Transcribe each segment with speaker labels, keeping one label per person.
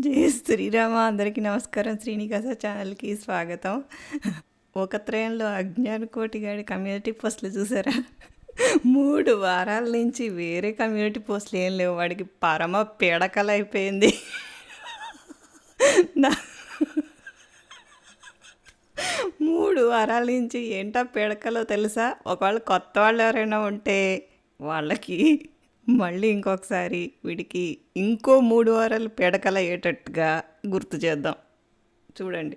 Speaker 1: జై శ్రీరామ. అందరికీ నమస్కారం. శ్రీనివాస ఛానల్కి స్వాగతం. ఒక త్రయంలో అజ్ఞాన కోటిగాడి కమ్యూనిటీ పోస్టులు చూసారా? మూడు వారాల నుంచి వేరే కమ్యూనిటీ పోస్టులు ఏం లేవు. వాడికి పరమ పీడకలు అయిపోయింది. నా మూడు వారాల నుంచి ఏంటా పీడకలో తెలుసా? ఒకవేళ కొత్త వాళ్ళు ఎవరైనా ఉంటే వాళ్ళకి మళ్ళీ ఇంకొకసారి వీడికి ఇంకో మూడు వారాలు పీడకల అయ్యేటట్టుగా గుర్తు చేద్దాం. చూడండి.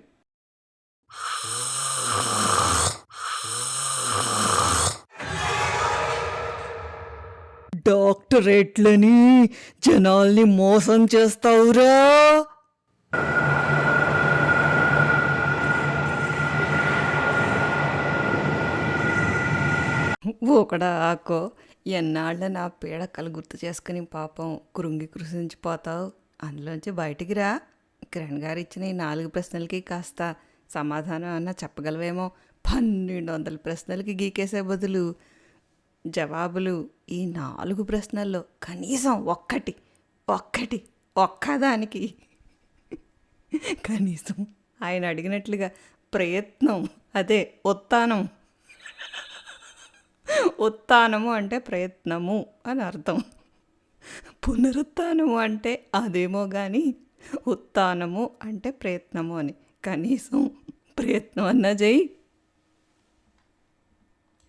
Speaker 1: డాక్టరేట్లని జనాల్ని మోసం చేస్తావురా. ఒకడా ఆకో ఎన్నాళ్ళ నా పీడకలు గుర్తు చేసుకుని పాపం కృంగి కృషించిపోతావు అందులోంచి బయటికి రా. కిరణ్ గారు ఇచ్చిన ఈ నాలుగు ప్రశ్నలకి కాస్త సమాధానం అన్నా చెప్పగలవేమో. పన్నెండు వందల ప్రశ్నలకి గీకేసే బదులు జవాబులు ఈ నాలుగు ప్రశ్నల్లో కనీసం ఒక్కటి ఒక్కటి ఒక్కదానికి. కనీసం ఆయన అడిగినట్లుగా ప్రయత్నం అదే ఉత్తానం. ఉత్తానము అంటే ప్రయత్నము అని అర్థం. పునరుత్నము అంటే అదేమో కానీ ఉత్తానము అంటే ప్రయత్నము అని. కనీసం ప్రయత్నం అన్నా చేయి